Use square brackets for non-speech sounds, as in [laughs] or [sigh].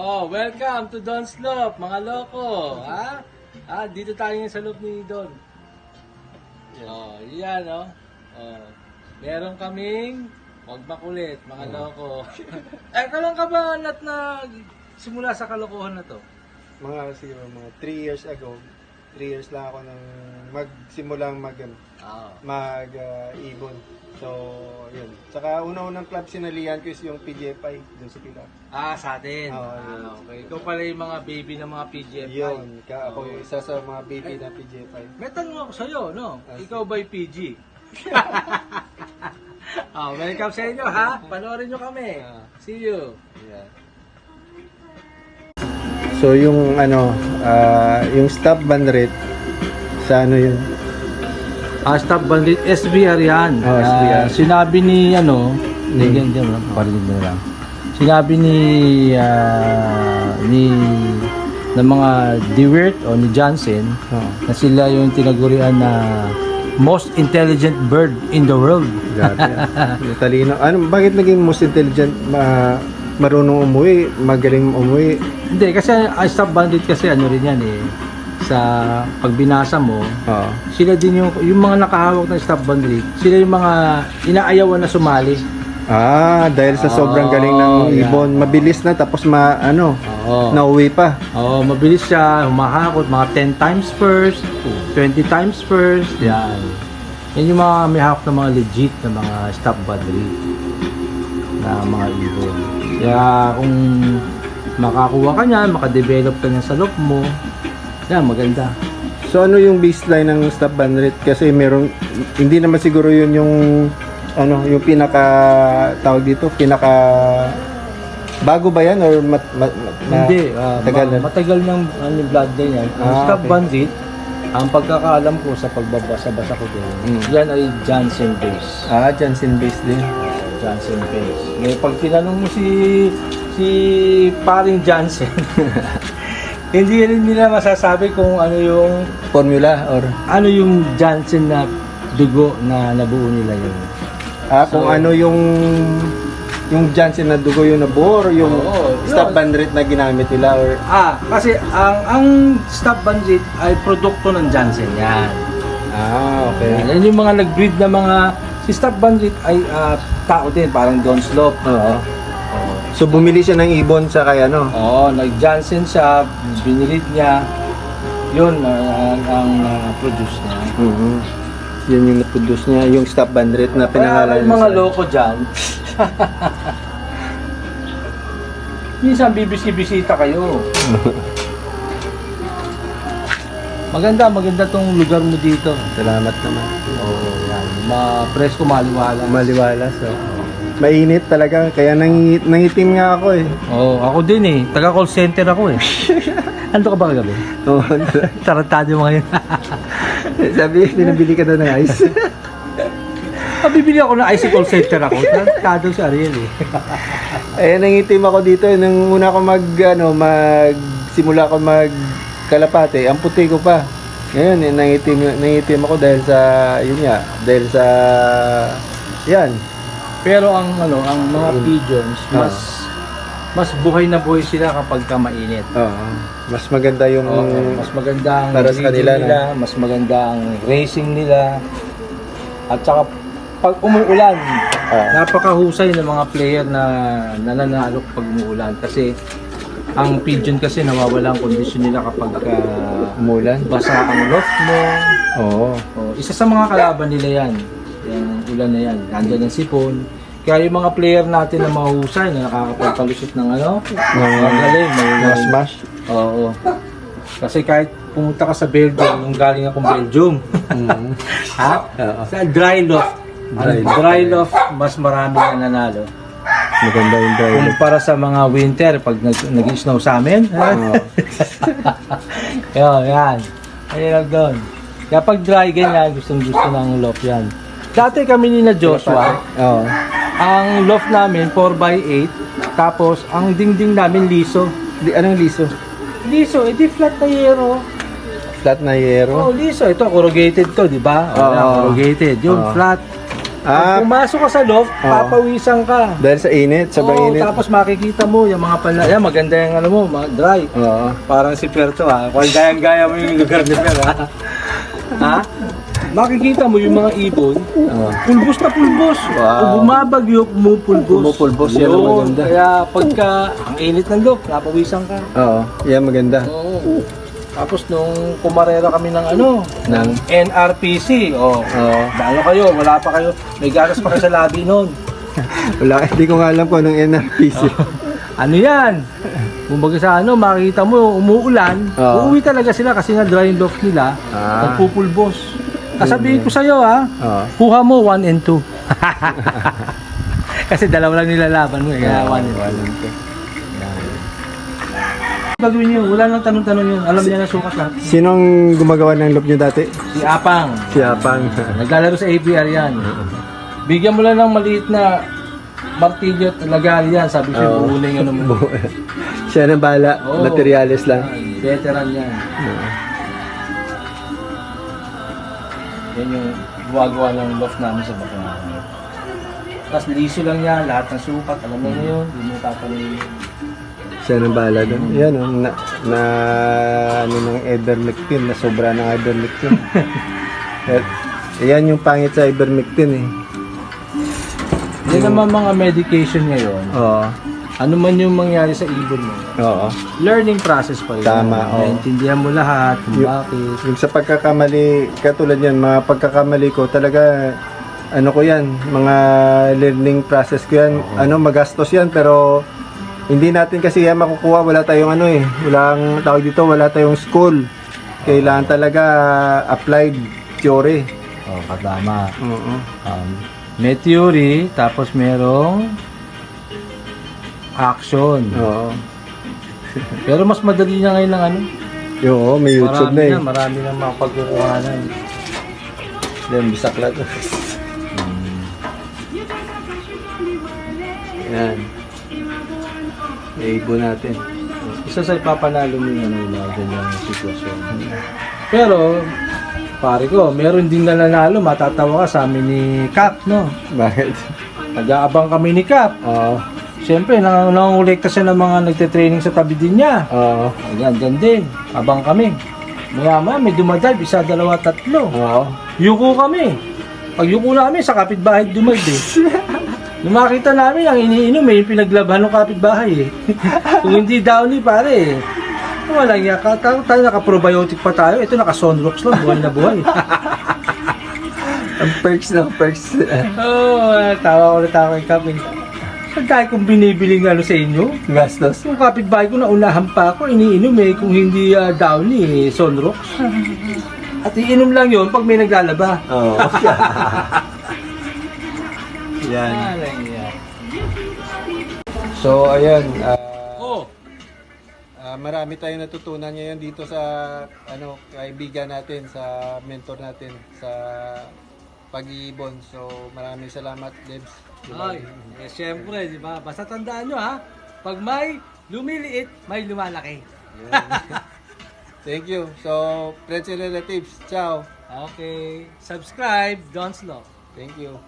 Oh, welcome to Don's Loop, mga loko. Ha? Ah, dito tayo ngayon sa loop ni Don. Oh, yan oh. Oh. Meron kaming Huwag makulit, mga loko. [laughs] eh, kailan ka ba nat na simula sa kalokohan na to? Mga siguro mga 3 years ago, 3 years lang ako nang magsimulang mag ano, Ah. mag ah, ibon. So, yun. Saka una-unang club sinalihan ko is yung PGFI dun sa Pilar. Ah, sa atin. Oo, ah, okay. Ikaw pala yung mga baby ng mga PGFI. Yun, ka, ako yung isa sa mga baby ng PGFI. May tanong ako sa'yo, no? Ah, Ikaw ba'y PG? oh, [laughs] welcome sa inyo, ha? Panoorin nyo kami. Ah. See you. Yeah. So yung ano, ah, yung stop band rate sa ano yun? Ah, stop bandit, SBR yan. Oh, Ah, SBR. sinabi ni, ano, hindi, Hmm. hindi, hindi, parinig mo lang. Sinabi ni, ah, ni, ng mga DeWitt o ni Johnson, Oo. na sila yung tinagurian na most intelligent bird in the world. Grabe. [laughs] ah. Talino. Ano, bakit naging most intelligent ma marunong umuwi, magaling umuwi? Hindi, kasi ang stop bandit kasi ano rin yan eh. Sa pag binasa mo, Oo. sila din yung, yung mga nakahawak ng stop bandit, sila yung mga inaayawan na sumali. Ah, dahil sa sobrang Oh, galing ng yeah. ibon, mabilis na tapos ma ano, Oo. nauwi pa. Oo, mabilis siya, humahakot, mga 10 times first, 20 times first, yan. Yan yung mga may hawak na mga legit na mga stop battery na mga ibon. Kaya kung makakuha ka niyan, makadevelop ka niyan sa loop mo, yan, maganda. So ano yung baseline ng stop band rate? Kasi meron, hindi naman siguro yun yung, ano, yung pinaka, tawag dito, pinaka, bago ba yan or mat, mat, mat- na- Hindi, ah, tagal ma- na? matagal ng ano, bloodline yan. Ang Ah, stop okay. bandit, ang pagkakaalam ko sa pagbabasa-basa ko din, Mm. yan ay Johnson base. Ah, Johnson based din. Johnson Face. Ngayon, pag tinanong mo si si paring Johnson, [laughs] hindi rin nila masasabi kung ano yung Formula or, ano yung Johnson na dugo na nabuo nila yun. ah, kung So- ano yung, yung Johnson na dugo yung nabuo or yung Oo, stop yun. band rate na ginamit nila or, Ah, kasi ang ang stop bandit ay produkto ng Johnson yan. ah, okay. Yan yung mga nag-breed na mga si stop bandit ay ah, tao din parang Don Slope. Oo. So bumili siya ng ibon sa kaya ano? Oo, nag-Johnson siya, binilit niya. Yun ah, ang, ang ah, produce niya. Mhm. Yun yung na-produce niya, yung stop band rate na Kaya pinangalan may niya mga sa- loko dyan. [laughs] Minsan bibisi-bisita kayo. [laughs] Maganda, maganda tong lugar mo dito. Salamat naman. Oo, oh, yan. Ma-presko, maliwala. Maliwalas. So. Mainit talaga, kaya nangit, nangitim nga ako eh. Oo, oh, ako din eh. Taga call center ako eh. [laughs] Ando ka ba kagabi? Oo. [laughs] Tarantado mo ngayon. [laughs] Sabi, pinabili ka daw ng ice. Ah, bibili ako ng IC call center ako. Tarantado si Ariel eh. Ayan, nangitim ako dito. eh. Nung una ko mag, ano, mag, simula ako mag kalapate, ang puti ko pa. Ngayon, eh, nangitim, nangitim ako dahil sa, yun nga, dahil sa, yan. Pero ang ano, ang mga pigeons, mas mas buhay na buhay sila kapag ka mainit. Oo. Mas maganda yung, Oo, mas maganda ang para sa breeding kanila, nila, mas maganda ang racing nila. At saka pag umuulan, Ah. napakahusay ng mga player na nananalo pag umuulan kasi ang pigeon kasi nawawala ang kondisyon nila kapag ah, umulan. basa ang loft mo. Oo. Oh, isa sa mga kalaban nila yan. Yung ulan na yan. Nandyan ang sipon. Kaya yung mga player natin na mahusay na nakakapagpalusot ng ano. Mga magaling. smash. Oo. Kasi kahit pumunta ka sa Belgium, yung galing akong Belgium. Mm. [laughs] ha? Sa dry loft. Dry dry loft, mas marami ang nanalo. Maganda yung driver. Kumpara sa mga winter, pag nag- nag-snow sa amin. Oo. [laughs] Yun, yan. Ayun lang doon. Kaya pag dry, ganyan, gustong gusto ng loft yan. Dati kami ni na Joshua, Oo. ang loft namin 4x8, tapos ang dingding namin liso. Di, anong liso? Liso, edi flat na yero. Flat na Oh, yero. liso. Ito, corrugated to, di ba? Oh, Oo. yan, corrugated. Yung Oo. flat. Ah, Pag pumasok ka sa loft, Oo. papawisan ka. dahil sa init, sobrang Oo, init. tapos makikita mo yung mga pala, yan maganda yung ano mo, mga dry. Oo. Parang si Perto ha, kung gayang-gaya mo yung lugar ni Per ha. ha? Makikita mo yung mga ibon, Oo. pulbos na pulbos. Wow. Kung bumabagyo, pumupulbos. Pumupulbos, yan ang Oo, maganda. Kaya pagka ang init ng loft, napawisan ka. Oo, yan maganda. Oo. Tapos nung kumarera kami ng ano, Nang, NRPC, oh. oo. Ano kayo, wala pa kayo, may gatas pa kayo sa labi [laughs] noon. Wala, hindi ko nga alam kung anong NRPC. Ano yan? Kumbaga sa ano, makikita mo, umuulan, Oo. uuwi talaga sila kasi nga dry loft nila, Ah. nagpupulbos. Sasabihin ko sa'yo ha, Oo. kuha mo 1 and 2. [laughs] kasi dalawa lang nilalaban mo eh, kaya 1 and 2. Gagawin niyo, wala nang tanong-tanong yun. Alam niya na sukat lahat. Sinong gumagawa ng loob nyo dati? Si Apang. Si Apang. [laughs] Naglalaro sa ABR yan. Bigyan mo lang ng maliit na martilyo at lagari yan. Sabi siya, Oo. buunin yun naman. [laughs] Siya na bala, Oo. materialis lang. Ay, Veteran yan. Yan yung gumagawa ng loft namin sa Batangas. Tapos liso lang yan, lahat ng sukat, alam mo na yun, hindi mo tatanungin. Siya na bala doon. Yan, oh, na, na ano ng ivermectin, na sobra ng ivermectin. [laughs] Eh, Yan yung pangit sa ivermectin eh. Yan naman mga medication ngayon. Oo. Ano man yung mangyari sa ibon mo, Oo. learning process pa rin. Tama, oo. Naintindihan mo lahat kung Yung- bakit. Yung sa pagkakamali, katulad yan, mga pagkakamali ko, talaga, ano ko yan, mga learning process ko yan, ano, magastos yan, pero hindi natin kasi yan makukuha, wala tayong ano eh, walang tawag dito, wala tayong school. Kailangan talaga applied theory. Oh, katama. Oo. Um, may theory, tapos merong action. Oo. [laughs] Pero mas madali na ngayon ng ano. Oo, may YouTube marami na eh. na, marami na mga pagkukuhanan. Yan, bisakla to. [laughs] Yan. Ibo natin. Isa sa ipapanalo mo yung ano, mga ganyang sitwasyon. Pero, pare ko, meron din na nanalo, matatawa ka sa amin ni Cap, no? Bakit? Nag-aabang kami ni Cap. Oo. Siyempre, nang nangungulekta siya ng mga nagte-training sa tabi din niya. Oo. Ayan, dyan din. Abang kami. Maya maya, may dumadive, isa, dalawa, tatlo. Oo. Yuko kami. Pag yuko namin, sa kapitbahay dumive eh. Nung makita namin, ang iniinom eh, yung pinaglaban ng kapitbahay eh. [laughs] Kung hindi downy pare eh. Wala nga, ka- tayo, tayo naka-probiotic pa tayo. Ito naka-sunrocks lang, buhay na buhay. [laughs] Ang perks ng perks. Oo, oh, tawa ko na tawa kay Kap eh. Saan tayo kung binibiling ano sa inyo? Gastos. Yung kapitbahay ko na unahan pa ako, iniinom eh, kung hindi ah, downy, eh, sunrocks. [laughs] At iinom lang yun pag may naglalaba. Oo. Yan. So, ayan. ah, Oh, ah, marami tayong natutunan ngayon dito sa ano kaibigan natin, sa mentor natin sa pag-iibon. So, maraming salamat, Debs. Diba? Ay, eh, syempre, di ba? Basta tandaan nyo ha, pag may lumiliit, may lumalaki. [laughs] Thank you. So, friends and relatives, ciao. Okay, subscribe, don't slow. Thank you.